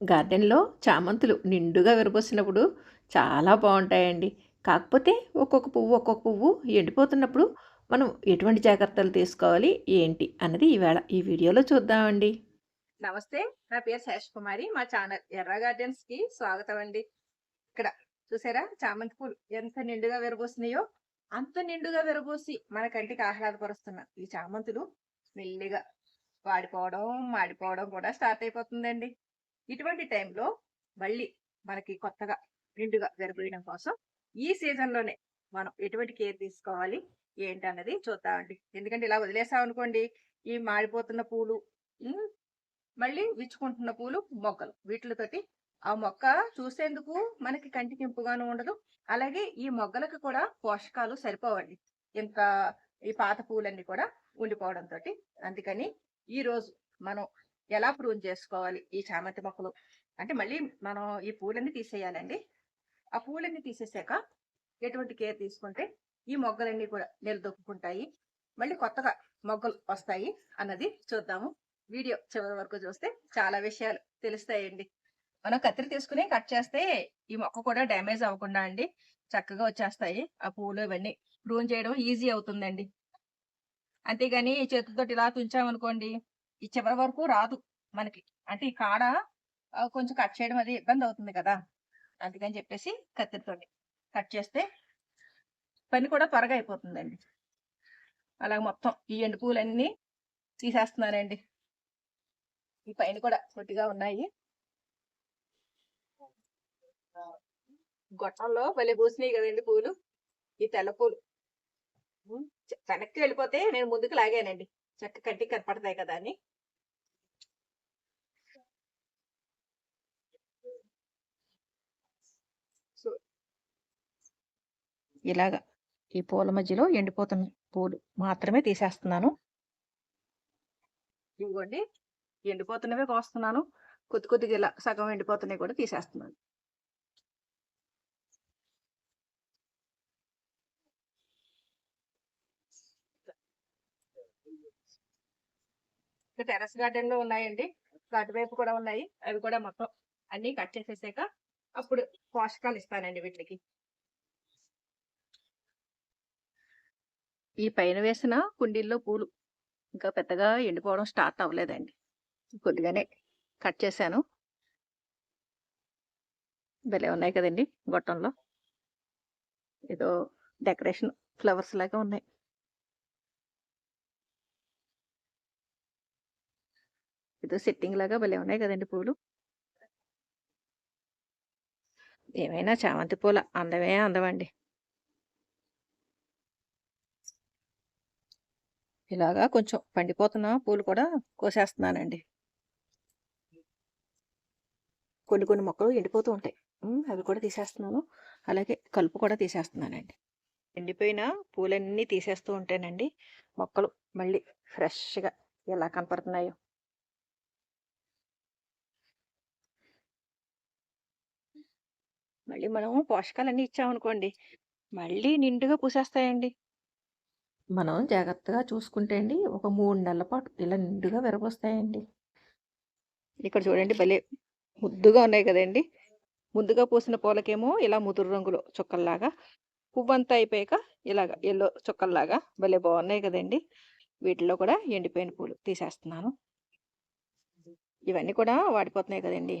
గార్డెన్‌లో చామంతులు నిండుగా విరబోసినప్పుడు చాలా బాగుంటాయండి కాకపోతే ఒక్కొక్క పువ్వు, ఒక్కొక్క పువ్వు ఎండిపోతున్నప్పుడు మనం ఎటువంటి జాగ్రత్తలు తీసుకోవాలి, ఏంటి అన్నది ఈవేళ ఈ వీడియోలో చూద్దామండి. నమస్తే. నా పేరు శేషకుమారి. మా ఛానల్ ఎర్ర గార్డెన్స్‌కి స్వాగతం అండి. ఇక్కడ చూసారా చామంతి పూలు ఎంత నిండుగా విరబోసినాయో అంత నిండుగా విరబూసి మన కంటికి ఆహ్లాదపరుస్తున్న ఈ చామంతులు మెల్లిగా వాడిపోవడం, మాడిపోవడం కూడా స్టార్ట్ అయిపోతుందండి. ఇటువంటి టైంలో మళ్ళీ మనకి కొత్తగా నిండుగా విరబూయడం కోసం ఈ సీజన్‌లోనే మనం ఎటువంటి కేర్ తీసుకోవాలి, ఏంటన్నది చూద్దామండి. ఎందుకంటే ఇలా వదిలేసామనుకోండి, ఈ మాడిపోతున్న పూలు. మళ్ళీ విచ్చుకుంటున్న పూలు, మొగ్గలు వీటిలతోటి ఆ మొక్క చూసేందుకు మనకి కంటికి ఇంపుగాను ఉండదు. అలాగే ఈ మొగ్గలకు కూడా పోషకాలు సరిపోవండి. ఇంత ఈ పాత పూలన్నీ కూడా ఉండిపోవడంతోటి. అందుకని ఈరోజు మనం ఎలా ప్రూన్ చేసుకోవాలి ఈ చామంతి మొక్కలు అంటే మళ్ళీ మనం ఈ పూలన్నీ తీసేయాలండి. ఆ పూలన్నీ తీసేసాక ఎటువంటి కేర్ తీసుకుంటే ఈ మొగ్గలన్నీ కూడా నిలదొక్కుకుంటాయి. మళ్ళీ కొత్తగా మొగ్గలు వస్తాయి అన్నది చూద్దాము. వీడియో చివరి వరకు చూస్తే చాలా విషయాలు తెలుస్తాయండి. మనం కత్తిరి తీసుకుని కట్ చేస్తే ఈ మొక్క కూడా డ్యామేజ్ అవ్వకుండా అండి చక్కగా వచ్చేస్తాయి. ఆ పూలు ఇవన్నీ ప్రూన్ చేయడం ఈజీ అవుతుందండి. అంతేగాని చేతులతోటి ఇలా తుంచామనుకోండి, ఈ చివరి వరకు రాదు మనకి. అంటే ఈ కాడ కొంచెం కట్ చేయడం అది ఇబ్బంది అవుతుంది కదా! అందుకని చెప్పేసి కత్తిరితోటి కట్ చేస్తే పని కూడా త్వరగా అయిపోతుందండి. అలాగ మొత్తం ఈ ఎండు పూలన్నీ తీసేస్తున్నానండి. ఈ పైన కూడా పొట్టిగా ఉన్నాయి. గొట్టంలో భలే పూసినాయి కదండి పూలు. ఈ తెల్ల పూలు. వెనక్కి వెళ్ళిపోతే నేను ముందుకు లాగానండి. చెక్క కట్టి కనపడతాయి కదా అని. సో ఇలాగా ఈ పూల మధ్యలో ఎండిపోతున్న పూలు మాత్రమే తీసేస్తున్నాను. ఇదిగోండి ఎండిపోతున్నవే కోస్తున్నాను. కొద్ది కొద్దిగా ఇలా సగం ఎండిపోతున్నాయి కూడా తీసేస్తున్నాను. టెరస్ టెర్రస్ గార్డెన్‌లో ఉన్నాయండి. అటువైపు కూడా ఉన్నాయి. అవి కూడా మొత్తం అన్నీ కట్ చేసేసాక అప్పుడు పోషకాలు ఇస్తానండి వీటికి ఈ పైన వేసిన కుండీల్లో పూలు ఇంకా పెద్దగా ఎండిపోవడం స్టార్ట్ అవ్వలేదండి. కొద్దిగానే కట్ చేశాను. భలే ఉన్నాయి కదండి గొట్టంలో. ఏదో డెకరేషన్ ఫ్లవర్స్ లాగా ఉన్నాయి. ఏదో సెట్టింగ్ లాగా భలే ఉన్నాయి కదండి పూలు. ఏమైనా చామంతి పూల అందమే అందమండి. ఇలాగా కొంచెం పండిపోతున్న పూలు కూడా కోసేస్తున్నానండి. కొన్ని కొన్ని మొక్కలు ఎండిపోతూ ఉంటాయి. అవి కూడా తీసేస్తున్నాను. అలాగే కలుపు కూడా తీసేస్తున్నానండి. ఎండిపోయిన పూలన్నీ తీసేస్తూ ఉంటానండి మొక్కలు మళ్ళీ ఫ్రెష్‌గా ఎలా కనపడుతున్నాయో. మళ్ళీ మనం పోషకాలన్నీ ఇచ్చామనుకోండి, మళ్ళీ నిండుగా పూసేస్తాయండి. మనం జాగ్రత్తగా చూసుకుంటే అండి ఒక 3 నెలల పాటు ఇలా నిండుగా విరబూస్తాయండి. ఇక్కడ చూడండి భలే ముద్దుగా ఉన్నాయి కదండీ! ముందుగా పూసిన పూలకేమో ఇలా ముదురు రంగులో చుక్కల్లాగా, పువ్వంతా అయిపోయాక ఇలాగ యెల్లో చుక్కల్లాగా భలే బావున్నాయి కదండీ! వీటిలో కూడా ఎండిపోయిన పూలు తీసేస్తున్నాను. ఇవన్నీ కూడా వాడిపోతున్నాయి కదండీ!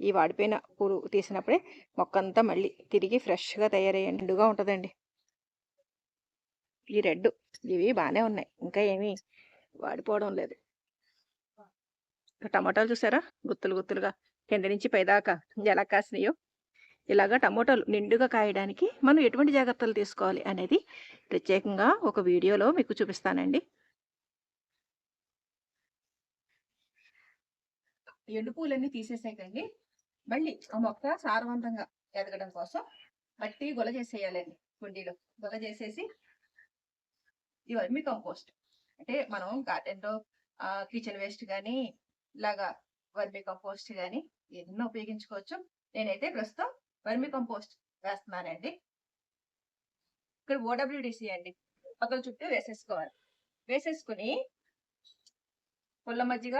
ఈ వాడిపోయిన పూలు తీసినప్పుడే మొక్కంతా మళ్ళీ తిరిగి ఫ్రెష్‌గా తయారయ్యి నిండుగా ఉంటదండి. ఈ రెడ్ ఇవి బాగానే ఉన్నాయి. ఇంకా ఏమి వాడిపోవడం లేదు. టమాటాలు చూసారా? గుత్తులు గుత్తులుగా కింద నుంచి పైదాకా ఎలా కాసినాయో. ఇలాగ టమోటాలు నిండుగా కాయడానికి మనం ఎటువంటి జాగ్రత్తలు తీసుకోవాలి అనేది ప్రత్యేకంగా ఒక వీడియోలో మీకు చూపిస్తానండి. ఎండు పూలన్నీ తీసేసాకండి. మళ్ళీ ఆ మొక్క సారవంతంగా ఎదగడం కోసం మట్టి గుల చేసేయాలండి కుండీలో. గుల చేసేసి ఈ కంపోస్ట్ అంటే మనం గార్డెన్‌లో కిచెన్ వేస్ట్ కానీ ఇలాగా వర్మి కంపోస్ట్ కానీ ఎన్నో ఉపయోగించుకోవచ్చు. నేనైతే ప్రస్తుతం వర్మి కంపోస్ట్ వేస్తున్నానండి. ఇక్కడ ఓడబ్ల్యూడిసి అండి. పక్కల చుట్టూ వేసేసుకోవాలి. వేసేసుకుని పుల్ల మజ్జిగ,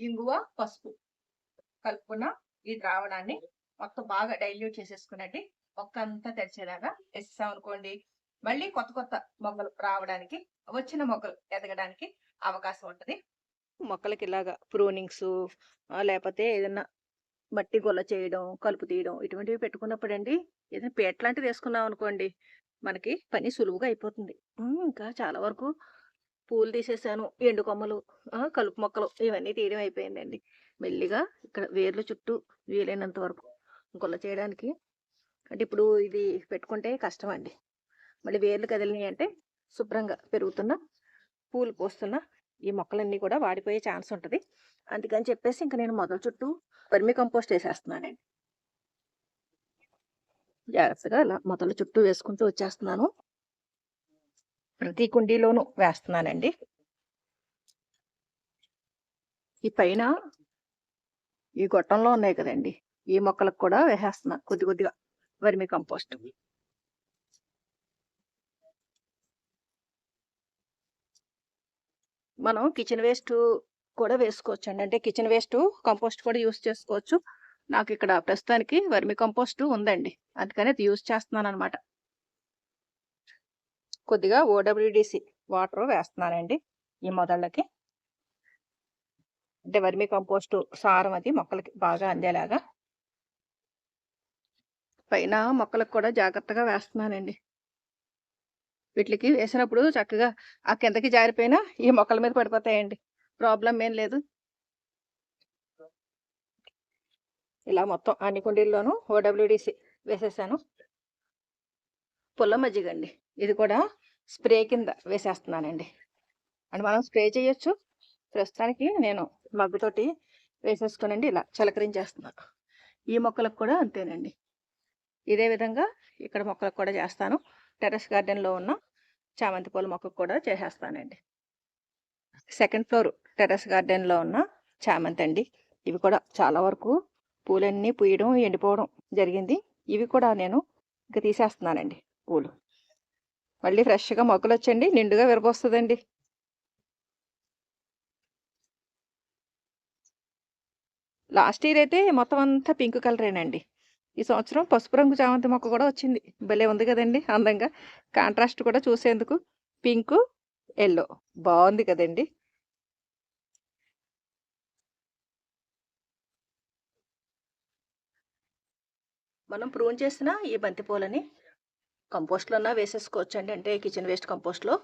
ఇంగువ, పసుపు కలుపుకున్న ఈ ద్రావణాన్ని మొత్తం బాగా డైల్యూట్ చేసేసుకునండి మొక్క అంతా తెరిచేలాగా వేసేసాం అనుకోండి. మళ్ళీ కొత్త కొత్త మొక్కలు రావడానికి వచ్చిన మొక్కలు ఎదగడానికి అవకాశం ఉంటుంది. మొక్కలకి ఇలాగా ప్రూనింగ్స్ లేకపోతే ఏదైనా మట్టి గొల్ల చేయడం కలుపు తీయడం ఇటువంటివి పెట్టుకున్నప్పుడు అండి ఏదైనా పేట లాంటిది వేసుకున్నాం అనుకోండి మనకి పని సులువుగా అయిపోతుంది. ఇంకా చాలా వరకు పూలు తీసేసాను ఎండు కొమ్మలు కలుపు మొక్కలు ఇవన్నీ తీయడం అయిపోయిందండి. మెల్లిగా ఇక్కడ వేర్లు చుట్టూ వీలైనంత వరకు గొల్ల చేయడానికి. అంటే ఇప్పుడు ఇది పెట్టుకుంటే కష్టం అండి మళ్ళీ వేర్లు కదిలినాయి అంటే శుభ్రంగా పెరుగుతున్న పూలు పోస్తున్న ఈ మొక్కలన్నీ కూడా వాడిపోయే ఛాన్స్ ఉంటుంది. అందుకని చెప్పేసి ఇంకా నేను మొదల చుట్టూ వర్మి కంపోస్ట్ వేసేస్తున్నానండి. జాగ్రత్తగా ఇలా మొదల చుట్టూ వేసుకుంటూ వచ్చేస్తున్నాను. ప్రతి కుండీలోనూ వేస్తున్నానండి. ఈ పైన ఈ గొట్టంలో ఉన్నాయి కదండి. ఈ మొక్కలకు కూడా వేసేస్తున్నా కొద్ది కొద్దిగా వర్మి కంపోస్ట్. మనం కిచెన్ వేస్ట్ కూడా వేసుకోవచ్చు అండి అంటే కిచెన్ వేస్ట్ కంపోస్ట్ కూడా యూస్ చేసుకోవచ్చు. నాకు ఇక్కడ ప్రస్తుతానికి వర్మి కంపోస్ట్ ఉందండి. అందుకని అది యూస్ చేస్తున్నాను అనమాట కొద్దిగా ఓడబ్ల్యూడిసి వాటర్ వేస్తున్నానండి ఈ మొదళ్ళకి. అంటే వర్మి కంపోస్ట్ సారం అది మొక్కలకి బాగా అందేలాగా. పైన మొక్కలకు కూడా జాగ్రత్తగా వేస్తున్నానండి. వీటికి వేసినప్పుడు చక్కగా ఆ కిందకి జారిపోయినా ఈ మొక్కల మీద పడిపోతాయండి. ప్రాబ్లం ఏం లేదు. ఇలా మొత్తం అన్ని కుండీల్లోనూ ఓడబ్ల్యూడిసి వేసేసాను. పుల్ల మజ్జిగ అండి. ఇది కూడా స్ప్రే కింద వేసేస్తున్నానండి. అండ్ మనం స్ప్రే చేయొచ్చు. ప్రస్తుతానికి నేను మగ్గుతోటి వేసేసుకునండి ఇలా చలకరించేస్తున్నాను. ఈ మొక్కలకు కూడా అంతేనండి. ఇదే విధంగా ఇక్కడ మొక్కలకు కూడా చేస్తాను. టెర్రస్ గార్డెన్లో ఉన్న చామంతి పూల మొక్కకు కూడా చేసేస్తానండి. సెకండ్ ఫ్లోర్ టెర్రస్ గార్డెన్లో ఉన్న చామంతి అండి. ఇవి కూడా చాలా వరకు పూలన్నీ పూయడం ఎండిపోవడం జరిగింది. ఇవి కూడా నేను ఇంకా తీసేస్తున్నానండి. పూలు మళ్ళీ ఫ్రెష్గా మొక్కలు వచ్చండి నిండుగా విరబోస్తుందండి. లాస్ట్ ఇయర్ అయితే మొత్తం అంతా పింక్ కలరేనండి. ఈ సంవత్సరం పసుపు రంగు చామంతి మొక్క కూడా వచ్చింది. భలే ఉంది కదండి అందంగా. కాంట్రాస్ట్ కూడా చూసేందుకు పింక్ ఎల్లో. బాగుంది కదండి. మనం ప్రూన్ చేసిన ఈ బంతి పూలని కంపోస్ట్లో అన్నా వేసేసుకోవచ్చు అండి అంటే కిచెన్ వేస్ట్ కంపోస్ట్లో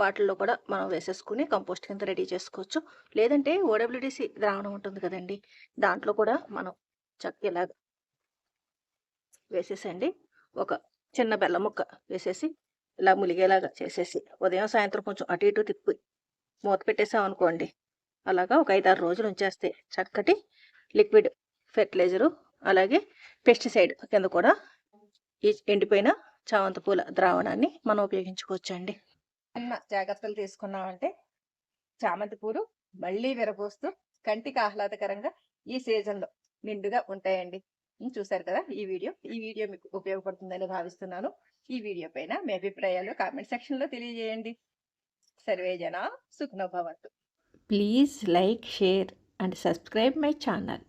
వాటిల్లో కూడా మనం వేసేసుకుని కంపోస్ట్ కింద రెడీ చేసుకోవచ్చు. లేదంటే ఓడబ్ల్యూడిసి ద్రావణం ఉంటుంది కదండి దాంట్లో కూడా మనం చక్క ఇలాగ వేసేసండి. ఒక చిన్న బెల్లం ముక్క వేసేసి ఇలా ములిగేలాగా చేసేసి ఉదయం సాయంత్రం కొంచెం అటు ఇటు తిప్పి మూత పెట్టేసామనుకోండి అలాగా ఒక ఐదారు రోజులు ఉంచేస్తే చక్కటి లిక్విడ్ ఫెర్టిలైజరు అలాగే పెస్టిసైడ్ కింద కూడా ఈ ఎండిపోయిన చామంతి పూల ద్రావణాన్ని మనం ఉపయోగించుకోవచ్చండి. అన్న జాగ్రత్తలు తీసుకున్నామంటే చామంతి పూలు మళ్ళీ విరబోస్తూ కంటికి ఆహ్లాదకరంగా ఈ సీజన్లో నిండుగా ఉంటాయండి. ఉం, చూశారు కదా ఈ వీడియో? ఈ వీడియో మీకు ఉపయోగపడుతుందని భావిస్తున్నాను. ఈ వీడియో పైన మీ అభిప్రాయాలు కామెంట్ సెక్షన్లో తెలియజేయండి. సర్వే జన సుఖనోభవంతు please like share and subscribe my channel.